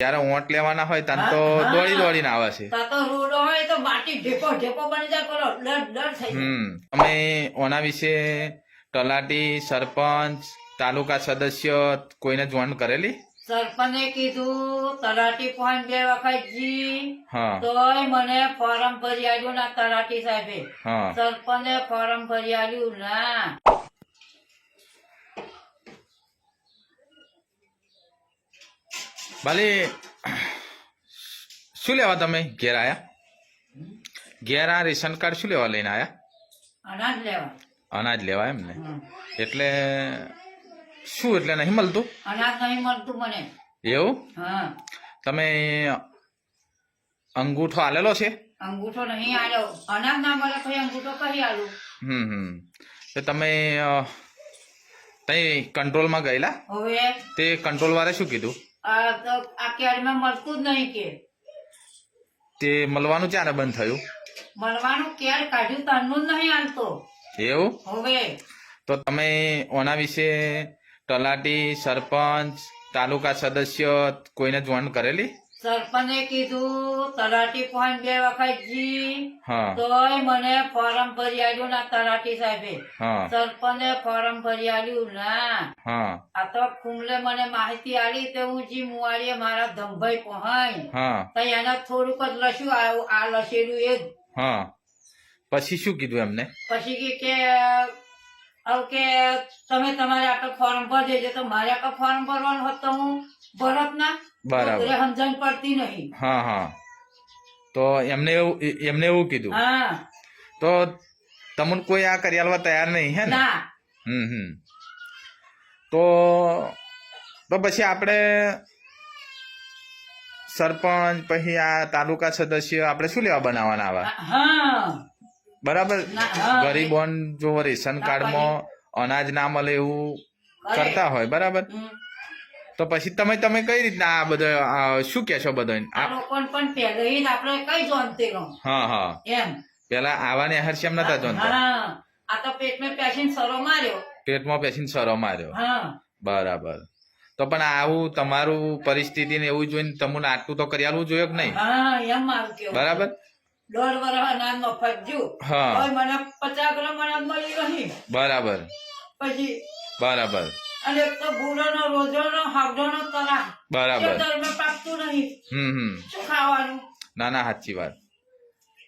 જ્યારે ઓટ લેવાના હોય ત્યાં તો દોડી દોડી દોડીને આવે છે. હમ. અમે ઓના વિશે તલાટી સરપંચ તાલુકા સદસ્ય કોઈને જોઈન કરેલી? સરપંચે કીધું તલાટી પોઈન્ટ બે વખત જી. તોય મને ફોરમ ભરી આવ્યું ના તલાટી સાહેબે. સરપંચે ફોરમ ભરી આવ્યું ના. ભલે શું લેવા તમે? ઘેર આયા? ઘેર આ રેશન કાર્ડ શું લેવા લઈને આયા? અનાજ લેવા. અનાજ લેવા એમ ને? એટલે શું એટલે નહીં મળતું? અનાજ નહીં મળતું મને. એવું? તમે અંગૂઠો આલેલો છે? અંગૂઠો નહીં આલ્યો. અનાજ ના મળે પછી અંગૂઠો કહી આલું. હમ હમ. તો તમે તઈ કંટ્રોલમાં ગયેલા? હવે તે કંટ્રોલ વાળે શું કીધું? આ તો મળતું જ નહીં કે. તે મળવાનું ક્યારે બંધ થયું? મળવાનું કેળ કાઢ્યું તારનું જ નહીં હાલતો. એવું? હવે. તો તમે ઓના વિશે તલાટી સરપંચ તાલુકા સદસ્ય કોઈને જોઈન કરેલી? સરપંચે કીધું તલાટી પોઈન્ટ બે વખત જી. તોય મને ફોરમ ભરી આલ્યું ના તલાટી સાહેબે. સરપંચે ફોરમ ભરી આલ્યું ના. આ તો કુંબલે મને માહિતી આલી તે હું જી મુવાડીએ મારા ધમભાઈ પહોંચ હા. તો એને થોડુંક જ લસ્યું આ લસેલું એ જ. પછી શું કીધું એમને? પછી કે કે તમે તમારે આટલું ફોર્મ ભરી દેજો તો મારે આખા ફોર્મ ભરવાનું હતું હું ભરત ના બરાબર. સમજણ પડતી નહીં. હા હા. તો એમને એવું એમને એવું કીધું? હા. તો તમને કોઈ આ કરી આલવા તૈયાર નહીં હે ને? હમ હમ. તો તો પછી આપણે સરપંચ પછી આ તાલુકા સદસ્ય આપણે શું લેવા બનાવવાના આવા? બરાબર? ગરીબોન જો રેશન કાર્ડમાં અનાજ ના મળે એવું કરતા હોય બરાબર. તો પછી તમે તમે કઈ રીતના આ બધો શું કહેશો બધો આ લોકોને પણ પહેલેથી આપણે કઈ જોનતી રહો હા હા. એમ. પેલા આવાને એમ નતા જોનતા? હા આ તો પેટમાં પેશિન સરો માર્યો. પેટમાં પેશિન સરો માર્યો. હા. બરાબર. તો પણ આવું તમારું પરિસ્થિતિ ને એવું જોઈને તમને આટલું તો કરી આલવું જોઈએ કે નહીં? હા એમ મારું કેવું બરાબર. દોઢ વર્ષ અનાજ મફત જ્યું હા. મને પચાસ ગ્રામ અનાજ મળી રહી. બરાબર. પછી બરાબર. અને એક તો ભૂરોનો રોજોનો હાવડોનો તરા બરાબર. એ દરમાં પાકતું નહીં. હમ હમ. શું ખાવાનું? ના ના સાચી વાત.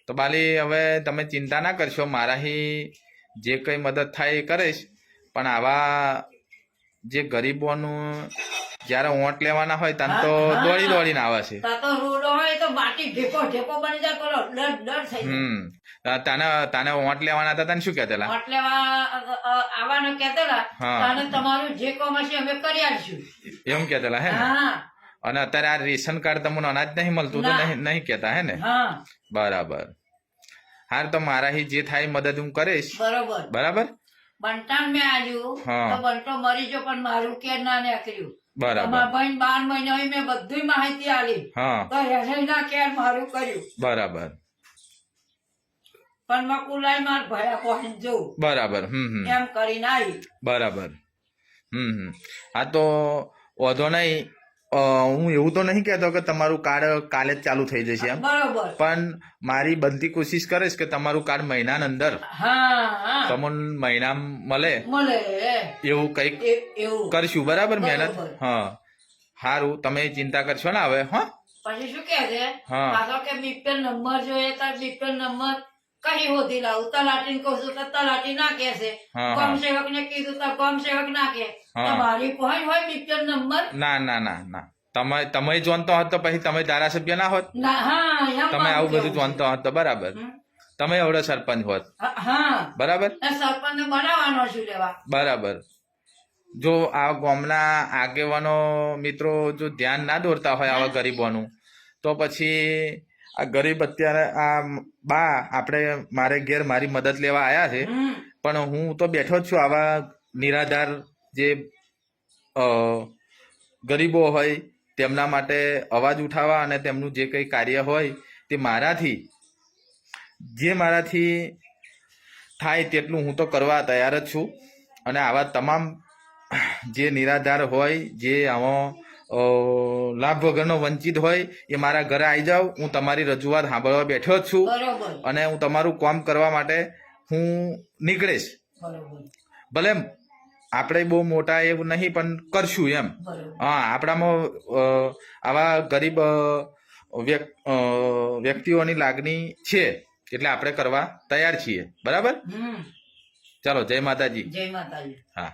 તો બાલી હવે તમે ચિંતા ના કરશો મારાથી જે કઈ મદદ થાય એ કરીશ. પણ આવા જે ગરીબોનું જ્યારે ઓંટ લેવાના હોય ત્યાં તો. દોડી દોડીને આવે છે. તા તો રોડો હોય તો માટી ઢેકો ઢેકો બની જાય પેલો ડર ડર થઈ જાય. તાને તાને લેવાના હતા તને શું કહેતેલા? એટલે આવવાનો કહેતેલા તાને તમારું જે કામ હશે અમે કરી આલશું. એમ કહેતેલા હે હા. અને અત્યારે આ રેશન કાર્ડ તમને અનાજ નહીં મળતું તો નહીં નહીં કહેતા હે ને? બરાબર. હાર તો મારા જે થાય મદદ હું કરીશ. બરાબર. બરાબર? બંટાણ મેં આવ્યું તો બંટો મરી ગયો પણ મારું કેર ના નીકળ્યું બરાબર. બાર મહિના મેં બધી માહિતી આલી હા. તો એને ના કેર મારું કર્યું. બરાબર. પણ મેં કુલાઈ માર ભયા પહોંચી જવું બરાબર હમ. એમ કરીને આવી. બરાબર. હમ હમ. આ તો ઓધો નહીં હું એવું તો નહીં કહેતો કે તમારું કાર્ડ કાલે જ ચાલુ થઈ જશે એમ. બરોબર. પણ મારી બનતી કોશિશ કરીશ કે તમારું કાર્ડ મહિનાની અંદર તમને મહિના મળે. એવું કંઈક કરશું. બરાબર મહેનત. હા. સારું તમે ચિંતા કરશો ને હવે હા. પછી શું કે છે? હા. કે બીપીએલ નંબર જોઈએ તો બીપીએલ નંબર કઈ હોતી લાવું તલાટી કહું છું તો તલાટી ના કે છે. ગમ. સેવક ને કીધું તો ગમ સેવક ના કે. તમારી point હોય બીપીએલ નંબર ના ના ના ના. તમે તમે જોનતો હોત તો પછી તમે ધારાસભ્ય ના હોત. હા તમે આવું બધું જોનતો હતો બરાબર. તમે એવડો સરપંચ હોત. બરાબર? સરપંચ બનાવવાનો છું લેવા. બરાબર. જો આ ગામના આગેવાનો મિત્રો જો ધ્યાન ના દોરતા હોય આવા ગરીબોનું તો પછી આ ગરીબ અત્યારે આ બા આપણે મારે ઘેર મારી મદદ લેવા આવ્યા છે. પણ હું તો બેઠો જ છું આવા નિરાધાર જે ગરીબો હોય તેમના માટે અવાજ ઉઠાવવા અને તેમનું જે કંઈ કાર્ય હોય તે મારાથી જે મારાથી થાય તેટલું હું તો કરવા તૈયાર જ છું. અને આવા તમામ જે નિરાધાર હોય જે આવો લાભ વગરનો વંચિત હોય એ મારા ઘરે આવી જાઓ હું તમારી રજૂઆત સાંભળવા બેઠો જ છું અને હું તમારું કામ કરવા માટે હું નીકળીશ. ભલે આપણે બહુ મોટા એવું નહીં પણ કરશું એમ. હા આપણામાં આવા ગરીબ વ્યક્તિઓની લાગણી છે એટલે આપણે કરવા તૈયાર છીએ. બરાબર? ચાલો જય માતાજી. જય માતાજી. હા.